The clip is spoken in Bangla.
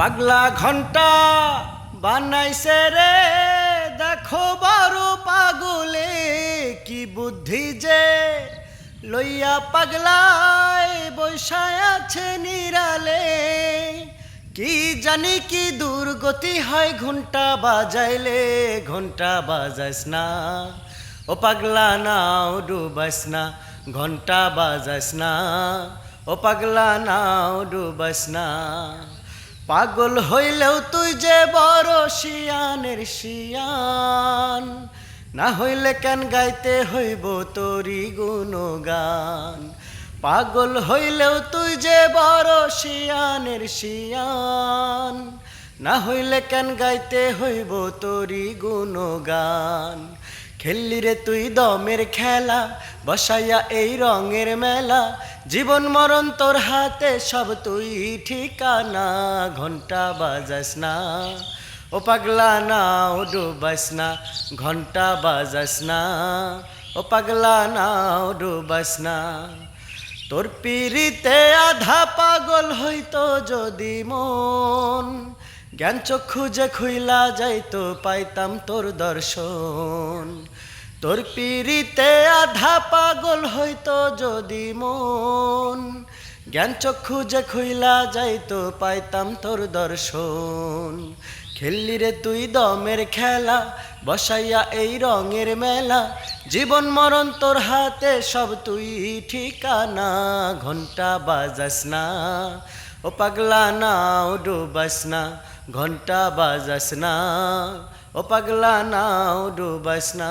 পাগলা ঘণ্টা বানাইছে রে, দেখো বড় পাগলে কি বুদ্ধি যে। লইয়া পাগলায় বৈশায় আছে নিরালে, কি জানি কি দুর্গতি হয় ঘণ্টা বাজাইলে ঘণ্টা বাজাইস না। ও পাগলা নাও ডুবাইস না ঘণ্টা বাজাইস না। ও পাগলা নাও ডুবাইস না। পাগল হইলেও তুই যে বড় শিয়ানের শিয়ান, না হইলে কেন গাইতে হইব তোরি গুণগান? পাগল হইলেও তুই যে বড় শিয়ানের শিয়ান, না হইলে কেন গাইতে হইব তোরি গুণগান? খেললি রে তুই দমের খেলা, বসাইয়া এই রঙের মেলা। জীবন মরণ তোর হাতে, সব তুই ঠিকানা। ঘণ্টা বাজাস না, ও পাগলা না, ও ডুবাস না। ঘণ্টা বাজাস না, ও পাগলা না, ও ডুবাস না। তোর পিড়িতে আধা পাগল হইতো যদি মন। জ্ঞান চক্ষু যে খুইলা যাইতো, পাইতাম তোর দর্শন। তোর পিড়িতে আধা পাগল হইতো যদি মন। জ্ঞান চক্ষু যে খুইলা যাইতো, পাইতাম তোর দর্শন। খেললি রে তুই দমের খেলা, বসাইয়া এই রঙের মেলা। জীবন মরণ তোর হাতে, সব তুই ঠিকানা। ঘণ্টা বাজাস না। ও পাগলা না, ও ডুবাস না ঘণ্টা বাজাস না। ও পাগলা না, ও ডুবাস না।